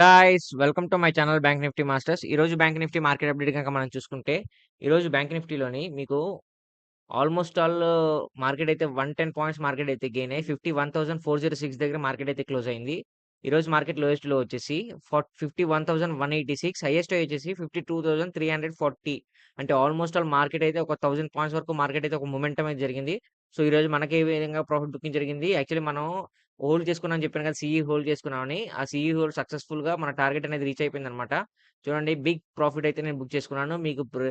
Guys welcome to my channel bank Nifty masters. ఈరోజు bank Nifty market update కనుక మనం చూసుకుంటే, ఈరోజు బ్యాంక్ నిఫ్టీలోని మీకు ఆల్మోస్ట్ ఆల్ మార్కెట్ అయితే 110 పాయింట్స్ మార్కెట్ అయితే గెయిన్ అయ్యి 51,406 దగ్గర మార్కెట్ అయితే క్లోజ్ అయింది. ఈరోజు మార్కెట్ లోయెస్ట్లో వచ్చేసి ఫార్ట్ 51,186 హైయెస్ట్ త్రీ వచ్చేసి 52,340 అంటే ఆల్మోస్ట్ ఆల్ మార్కెట్ అయితే ఒక థౌసండ్ పాయింట్స్ వరకు మార్కెట్ అయితే ఒక మూమెంటం అయితే జరిగింది. సో, ఈరోజు మనకి ఏ విధంగా ప్రాఫిట్ బుకింగ్ జరిగింది. యాక్చువల్లీ మనం హోల్డ్ చేసుకున్నాను చెప్పాను కదా! సీఈ హోల్డ్ చేసుకున్నామని. ఆ సీఈ హోల్డ్ సక్సెస్‌ఫుల్‌గా మన టార్గెట్ అనేది రీచ్ అయిపోయింది అనమాట చూడండి బిగ్ ప్రాఫిట్ అయితే నేను బుక్ చేసుకున్నాను. మీకు ప్ర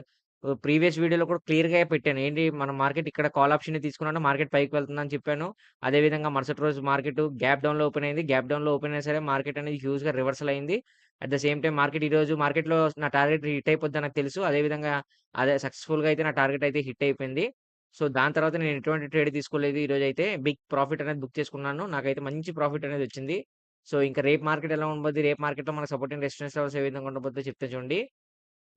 ప్రీవియస్ వీడియోలో కూడా క్లియర్‌గా పెట్టాను. ఏంటి మన మార్కెట్ ఇక్కడ కాల్ ఆప్షన్ తీసుకున్నాను. మార్కెట్ పైకి వెళ్తుందని చెప్పాను. అదే విధంగా మరుసటి రోజు మార్కెట్ గ్యాప్ డౌన్‌లో ఓపెన్ అయింది. గ్యాప్ డౌన్‌లో ఓపెన్ అయినా సరే మార్కెట్ అనేది హ్యూజ్‌గా రివర్సల్ అయింది. At the same time market ఈ రోజు మార్కెట్‌లో నా టార్గెట్ హిట్ అయిపోద్ది నాకు తెలుసు. అదే విధంగా అదే సక్సెస్‌ఫుల్‌గా అయితే నా టార్గెట్ అయితే హిట్ అయిపోయింది. సో, దాని తర్వాత నేను ఎటువంటి ట్రేడ్ తీసుకోలేదు. ఈరోజైతే బిగ్ ప్రాఫిట్ అనేది బుక్ చేసుకున్నాను. నాకైతే మంచి ప్రాఫిట్ అనేది వచ్చింది. సో, ఇంకా రేపు మార్కెట్ ఎలా ఉండబోద్ది? రేపు మార్కెట్‌లో మన సపోర్టింగ్ రెసిస్టెన్స్ లెవెల్స్ ఏ విధంగా ఉండబోద్దో చెప్తే చూడండి.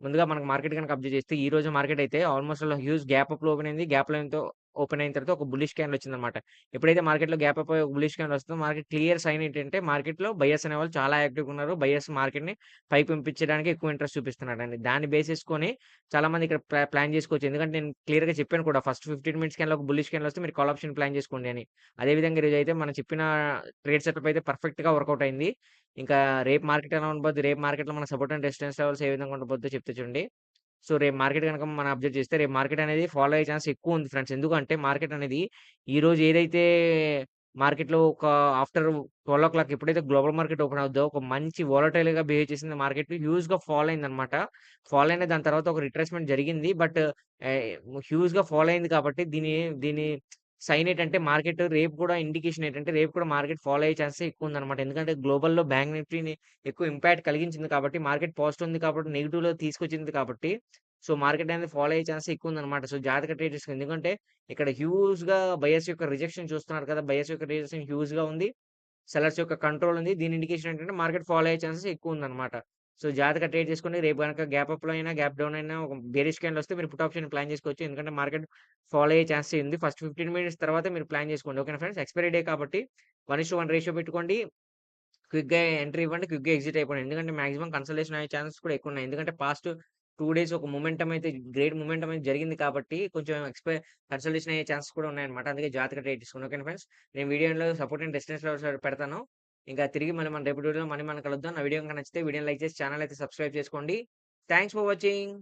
ముందుగా మనకు మార్కెట్ కనుక అబ్జర్వ్ చేస్తే ఈ రోజు మార్కెట్ అయితే ఆల్మోస్ట్ అలా హ్యూజ్ గ్యాప్ అప్ ఓపెన్ అయింది. గ్యాప్ లైన్‌తో ఓపెన్ అయిన తర్వాత ఒక బుల్లిష్ క్యాండిల్ వచ్చిందనమాట. ఎప్పుడైతే మార్కెట్‌లో గ్యాప్ అప్ అయ్యి ఒక బుల్లిష్ క్యాండిల్ వస్తుందో మార్కెట్ క్లియర్ సైన్ ఏంటంటే మార్కెట్‌లో బయర్స్ అనేవాళ్ళు చాలా యాక్టివ్‌గా ఉన్నారు. బయర్స్ మార్కెట్‌ని పైకి పంపించడానికి ఎక్కువ ఇంట్రెస్ట్ చూపిస్తున్నారండి. దాన్ని బేసేసుకొని చాలా మంది ఇక్కడ ప్లాన్ చేసుకోవచ్చు. ఎందుకంటే నేను క్లియర్‌గా చెప్పాను కూడా ఫస్ట్ 15 మినిట్స్ క్యాండిల్ ఒక బుల్లిష్ క్యాండిల్ వస్తే మీరు కాల్ ఆప్షన్ ప్లాన్ చేసుకోండి అని. అదే విధంగా అయితే మనం చెప్పిన ట్రేడ్ సెటప్ అయితే పర్ఫెక్ట్‌గా వర్కౌట్ అయింది. ఇంకా రేపు మార్కెట్ ఎలా ఉండబోద్ది? రేపు మార్కెట్‌లో మన సపోర్ట్ అండ్ రెసిస్టెన్స్ లెవెల్స్ ఏ విధంగా ఉండబోద్దో చెప్తే చూడండి. సో, రేపు మార్కెట్ కనుక మనం అబ్జర్వ్ చేస్తే రేపు మార్కెట్ అనేది ఫాలో అయ్యే ఛాన్స్ ఎక్కువ ఉంది ఫ్రెండ్స్. ఎందుకంటే మార్కెట్ అనేది ఈరోజు ఏదైతే మార్కెట్‌లో ఒక ఆఫ్టర్ 12:00 ఎప్పుడైతే గ్లోబల్ మార్కెట్ ఓపెన్ అవుద్దో ఒక మంచి వోలటైల్‌గా బిహేవ్ చేసింది మార్కెట్. హ్యూజ్‌గా అయింది అయిందనమాట. ఫాలో అయిన దాని తర్వాత ఒక రిట్రేస్‌మెంట్ జరిగింది. బట్ హ్యూజ్‌గా ఫాలో అయింది కాబట్టి దీని దీని సైన్ ఏంటంటే మార్కెట్ రేపు కూడా ఇండికేషన్ ఏంటంటే రేపు కూడా మార్కెట్ ఫాలో అయ్యే ఛాన్సెస్ ఎక్కువ ఉందన్నమాట ఎందుకంటే గ్లోబల్‌లో బ్యాంక్ నిఫ్టీని ఎక్కువ ఇంపాక్ట్ కలిగించింది కాబట్టి మార్కెట్ పాజిటివ్ ఉంది కాబట్టి నెగిటివ్లో తీసుకొచ్చింది కాబట్టి సో, మార్కెట్ అనేది ఫాలో అయ్యే ఛాన్స్ ఎక్కువ ఉందన్నమాట సో, జాతక ట్రేడ్ ఎందుకంటే ఇక్కడ హ్యూజ్‌గా బయర్స్ యొక్క రిజెక్షన్ చూస్తున్నారు కదా! బయర్స్ యొక్క రిజెక్షన్ హ్యూజ్‌గా ఉంది. సెలర్స్ యొక్క కంట్రోల్ ఉంది. దీని ఇండికేషన్ ఏంటంటే మార్కెట్ ఫాలో అయ్యే ఛాన్సెస్ ఎక్కువ ఉందన్నమాట సో, జాగ్రత్తగా ట్రేడ్ చేసుకోండి. రేపు గనక గ్యాప్ అప్‌లో అయినా, గ్యాప్ డౌన్ అయినా ఒక బేరిష్ క్యాండిల్ వస్తే మీరు పుట్ ఆప్షన్ ప్లాన్ చేసుకోవచ్చు. ఎందుకంటే మార్కెట్ ఫాలో అయ్యే ఛాన్సే ఉంది. ఫస్ట్ 15 మినిట్స్ తర్వాత మీరు ప్లాన్ చేసుకోండి. ఓకేనా ఫ్రెండ్స్. ఎక్స్‌పైరీ డే కాబట్టి 1:1 రేషియో పెట్టుకోండి. క్విక్‌గా ఎంట్రీ ఇవ్వండి. క్విక్‌గా ఎగ్జిట్ అయిపోండి. ఎందుకంటే మాక్సిమం కన్సల్టేషన్ అయ్యే ఛాన్సెస్ కూడా ఎక్కువ ఉన్నాయి. ఎందుకంటే పాస్ట్ టూ డేస్ ఒక మూమెంటం అయితే గ్రేట్ మూమెంటం అయితే జరిగింది కాబట్టి కొంచెం ఎక్స్‌పై కన్సల్టేషన్ అయ్యే ఛాన్సెస్ కూడా ఉన్నాయన్నమాట. అందుకే జాగ్రత్తగా ట్రేడ్ చేసుకోండి ఓకేనా ఫ్రెండ్స్. నేను వీడియోలో సపోర్ట్ అండ్ డిస్టెన్స్ పెడతాను. ఇంకా తిరిగి మళ్ళీ మన రేపు వీడియోలో మళ్ళీ మనం కలుద్దాం. నా వీడియో కనిపిస్తే నచ్చితే వీడియోని లైక్ చేసి ఛానల్ అయితే సబ్స్క్రైబ్ చేసుకోండి. Thanks for watching.